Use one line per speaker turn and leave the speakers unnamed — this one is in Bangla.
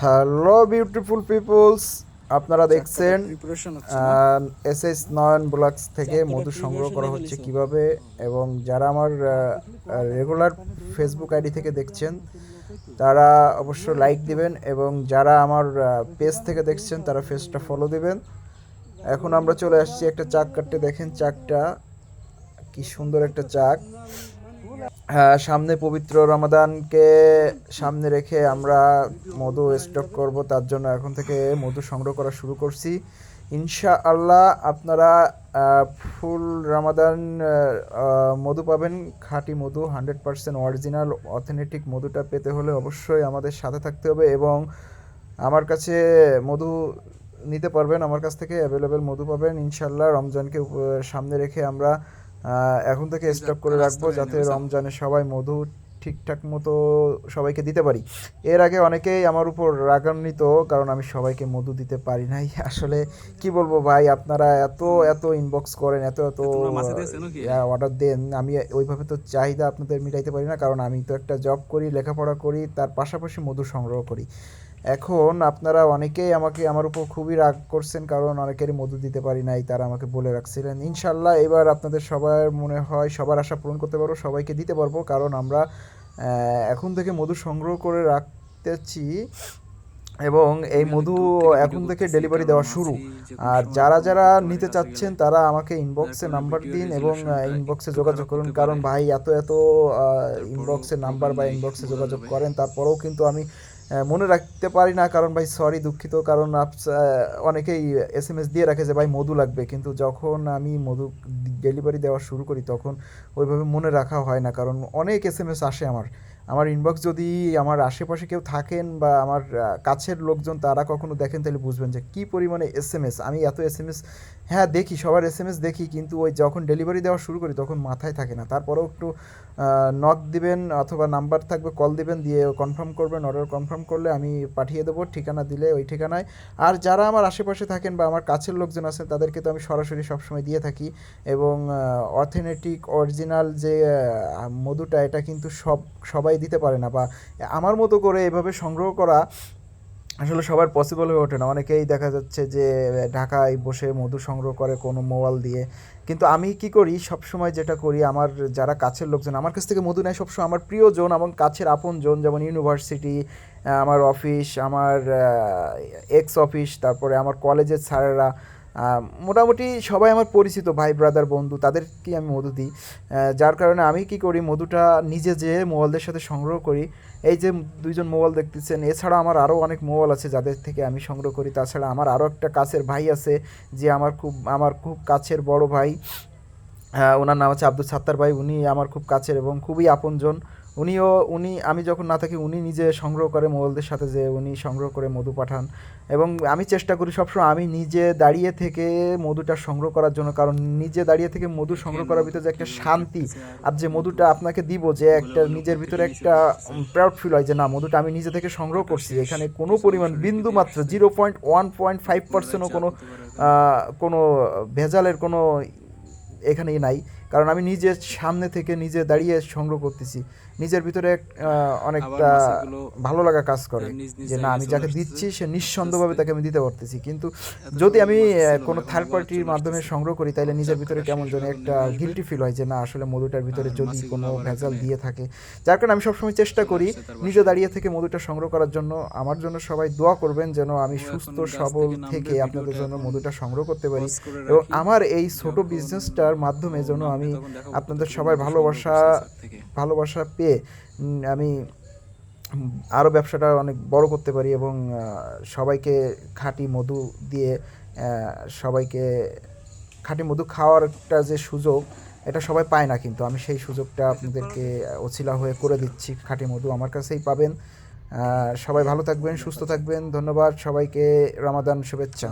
হ্যালো বিউটিফুল পিপলস আপনারা দেখছেন এস এস নয়ন ব্লগস থেকে মধু সংগ্রহ করা হচ্ছে কীভাবে এবং যারা আমার রেগুলার ফেসবুক আইডি থেকে দেখছেন তারা অবশ্য লাইক দিবেন এবং যারা আমার পেজ থেকে দেখছেন তারা পেজটা ফলো দিবেন। এখন আমরা চলে আসছি একটা চাক কাটতে। দেখেন চাকটা কি সুন্দর একটা চাক। সামনে পবিত্র রমাদানকে সামনে রেখে আমরা মধু স্টক করব, তার জন্য এখন থেকে মধু সংগ্রহ করা শুরু করছি। ইনশা আল্লাহ আপনারা ফুল রমাদান মধু পাবেন। খাঁটি মধু হান্ড্রেড পার্সেন্ট অরিজিনাল অথেন্টিক মধুটা পেতে হলে অবশ্যই আমাদের সাথে থাকতে হবে এবং আমার কাছে মধু নিতে পারবেন। আমার কাছ থেকে অ্যাভেলেবেল মধু পাবেন। ইনশাল্লাহ রমজানকে সামনে রেখে আমরা এখন থেকে স্টক করে রাখব যাতে রমজানে সবাই মধু ঠিকঠাক মতো সবাইকে দিতে পারি। এর আগে অনেকেই আমার উপর রাগান্বিত কারণ আমি সবাইকে মধু দিতে পারি নাই। আসলে কি বলব ভাই আপনারা এত এত ইনবক্স করেন এত এত? অর্ডার দেন। আমি ওইভাবে তো চাহিদা আপনাদের মিটাইতে পারি না কারণ আমি তো একটা জব করি লেখাপড়া করি তার পাশাপাশি মধু সংগ্রহ করি। এখন আপনারা অনেকেই আমাকে আমার উপর খুবই রাগ করছেন কারণ অনেকেরই মধু দিতে পারি নাই তারা আমাকে বলে রাখছিলেন। ইনশাল্লাহ এবার আপনাদের সবার মনে হয় সবার আশা পূরণ করতে পারব সবাইকে দিতে পারব কারণ আমরা এখন থেকে মধু সংগ্রহ করে রাখতেছি এবং এই মধু এখন থেকে ডেলিভারি দেওয়া শুরু। আর যারা যারা নিতে চাচ্ছেন তারা আমাকে ইনবক্সে নাম্বার দিন এবং ইনবক্সে যোগাযোগ করুন। কারণ ভাই এত এত ইনবক্সে নাম্বার বা ইনবক্সে যোগাযোগ করেন তারপরেও কিন্তু আমি মনে রাখতে পারি না, কারণ ভাই সরি দুঃখিত, কারণ অনেকেই এস এম এস দিয়ে রাখে যে, ভাই, মধু লাগবে। কিন্তু যখন আমি মধু ডেলিভারি দেওয়া শুরু করি, তখন ওইভাবে মনে রাখা হয় না, কারণ অনেক এস এম এস আসে আমার। আমার ইনবক্স যদি আমার আশেপাশে কেউ থাকেন বা আমার কাছের লোকজন তারা কখনো দেখেন তাহলে বুঝবেন যে কী পরিমাণে এস এম এস আমি এত এস এম এস হ্যাঁ দেখি, সবার এস এম এস দেখি, কিন্তু ওই যখন ডেলিভারি দেওয়া শুরু করি তখন মাথায় থাকে না। তারপরেও একটু নক দিবেন অথবা নাম্বার থাকবে কল দিবেন, দিয়ে কনফার্ম করবেন অর্ডার কনফার্ম করলে আমি পাঠিয়ে দেবো, ঠিকানা দিলে ওই ঠিকানায়। আর যারা আমার আশেপাশে থাকেন বা আমার কাছের লোকজন আছেন, তাদেরকে তো আমি সরাসরি সবসময় দিয়ে থাকি এবং অথেনেটিক অরিজিনাল যে মধুটা, এটা কিন্তু সব, সবাই দিতে পারে না বা আমার মতো করে এভাবে সংগ্রহ করা আসলে সবার পসিবল হয়ে ওঠে না। অনেকেই দেখা যাচ্ছে যে, ঢাকায় বসে মধু সংগ্রহ করে কোনো মোবাইল দিয়ে। কিন্তু আমি কি করি? সবসময় যেটা করি, আমার যারা কাছের লোকজন, আমার কাছ থেকে মধু নেয় সবসময় আমার প্রিয় প্রিয়জন এবং কাছের আপন জন যেমন ইউনিভার্সিটি আমার অফিস আমার এক্স অফিস তারপরে আমার কলেজের স্যারেরা মোটামুটি সবাই আমার পরিচিত, ভাই ব্রাদার বন্ধু, তাদেরকেই আমি মধু দিই। যার কারণে আমি কি করি, মধুটা নিজে যেয়ে মোবাইলদের সাথে সংগ্রহ করি। এই যে দুইজন মোবাইল দেখতেছেন, এছাড়া আমার আরও অনেক মোবাইল আছে যাদের থেকে আমি সংগ্রহ করি। তাছাড়া আমার আরও একটা কাছের ভাই আছে, যে আমার খুব আমার খুব কাছের বড় ভাই। ওনার নাম আছে আব্দুল সাত্তার ভাই। উনি আমার খুব কাছের এবং খুবই আপনজন। উনিও উনি আমি যখন না থাকি উনি নিজে সংগ্রহ করে মোবাইলদের সাথে যে উনি সংগ্রহ করে মধু পাঠান। এবং আমি চেষ্টা করি সবসময় আমি নিজে দাঁড়িয়ে থেকে মধুটা সংগ্রহ করার জন্য কারণ নিজে দাঁড়িয়ে থেকে মধু সংগ্রহ করার ভিতরে যে একটা শান্তি আর যে মধুটা আপনাকে দিব যে একটা নিজের ভিতরে একটা প্রাউড ফিল হয় যে না মধুটা আমি নিজে থেকে সংগ্রহ করছি। এখানে কোনো পরিমাণ বিন্দু মাত্র zero point one point five পার্সেন্টও কোনো কোনো ভেজালের কোনো এখানেই নাই। কারণ আমি নিজের সামনে থেকে নিজে দাঁড়িয়ে সংগ্রহ করতেছি। নিজের ভিতরে অনেকটা ভালো লাগা কাজ করে যে না আমি যাকে দিচ্ছি সে নিঃসন্দেহভাবে তাকে আমি দিতে পারতেছি। কিন্তু যদি আমি কোনো থার্ড পার্টির মাধ্যমে সংগ্রহ করি তাহলে নিজের ভিতরে কেমন যেন একটা গিলটি ফিল হয় যে না আসলে মধুটার ভিতরে যদি কোনো ভেজাল দিয়ে থাকে। যার কারণে আমি সবসময় চেষ্টা করি নিজে দাঁড়িয়ে থেকে মধুটা সংগ্রহ করার জন্য। আমার জন্য সবাই দোয়া করবেন যেন আমি সুস্থ সবল থেকে আপনাদের জন্য মধুটা সংগ্রহ করতে পারি। এবং আমার এই ছোট বিজনেসটার মাধ্যমে যেন আমি আপনাদের সবাই ভালোবাসা। ভালোবাসা পেয়ে উম, আমি আরও ব্যবসাটা অনেক বড় করতে পারি এবং সবাইকে খাঁটি মধু দিয়ে সবাইকে খাঁটি মধু খাওয়ার একটা যে সুযোগ এটা সবাই পায় না কিন্তু। আমি সেই সুযোগটা আপনাদেরকে অছিলা হয়ে করে দিচ্ছি। খাঁটি মধু আমার কাছেই পাবেন। সবাই ভালো থাকবেন সুস্থ থাকবেন। ধন্যবাদ সবাইকে। রমাদান শুভেচ্ছা।